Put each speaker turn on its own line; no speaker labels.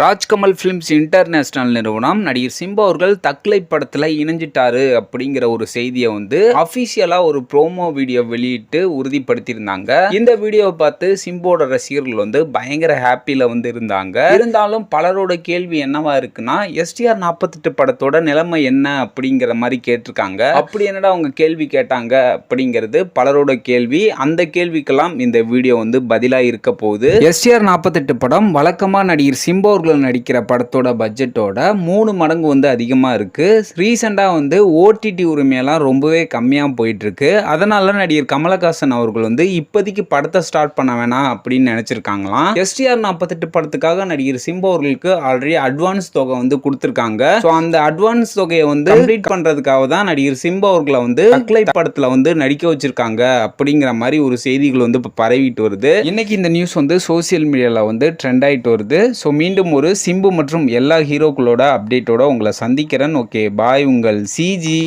Rajkamal films international நிறுவனம் நடிகர் Simba அவர்கள் தக்லை படத்தில் இணைஞ்சிட்டாரு அப்படிங்கிற ஒரு செய்தியை வந்து அஃபிஷியலாக ஒரு ப்ரோமோ வீடியோ வெளியிட்டு உறுதிப்படுத்தியிருந்தாங்க. இந்த வீடியோவை பார்த்து சிம்போட ரசிகர்கள் வந்து பயங்கர ஹாப்பியில் வந்து இருந்தாங்க. இருந்தாலும் பலரோட கேள்வி என்னவா இருக்குன்னா எஸ்டிஆர் நாற்பத்தெட்டு படத்தோட நிலைமை என்ன அப்படிங்கிற மாதிரி கேட்டிருக்காங்க. அப்படி என்னடா அவங்க கேள்வி கேட்டாங்க அப்படிங்கிறது பலரோட கேள்வி. அந்த கேள்விக்கெல்லாம் இந்த வீடியோ வந்து பதிலாக இருக்க போகுது எஸ்டிஆர் நாற்பத்தெட்டு படம் வழக்கமாக நடிகர் சிம்பு அவர்கள் நடிக்கிற படத்தோட பட்ஜெட்டோட மூணு மடங்கு வந்து அதிகமாக இருக்கு. ரீசெண்டாக வந்து ஓடிடி உரிமையெல்லாம் ரொம்பவே கம்மியாக போயிட்டு இருக்கு அதனால நடிகர் கமலஹாசன் அவர்கள் வந்து இப்போதைக்கு படத்தை ஸ்டார்ட் பண்ண வேணாம் அப்படின்னு நினைச்சிருக்காங்களாம். எஸ்டிஆர் நாற்பத்தெட்டு படத்துக்காக நடிகர் சிம்பு அவர்களுக்கு ஆல்ரெடி அட்வான்ஸ் தொகை வந்து கொடுத்துருக்காங்க. ஸோ அந்த அட்வான்ஸ் தொகையை வந்து கம்ப்ளீட் பண்றதுக்காக தான் நடிகர் சிம்பு அவர்களை வந்து அக்லை படத்துல வந்து நடிக்க வச்சிருக்காங்க அப்படிங்கிற மாதிரி ஒரு செய்திகள் வந்து இப்போ பரவிட்டு வருது. இன்னைக்கு இந்த நியூஸ் வந்து சோசியல் மீடியாவில் வந்து ட்ரெண்ட் ஆயிட்டு வருது. ஸோ மீண்டும் ஒரு சிம்பு மற்றும் எல்லா ஹீரோக்களோட அப்டேட்டோட உங்களை சந்திக்கிறேன். ஓகே பாய் உங்கள் சிஜி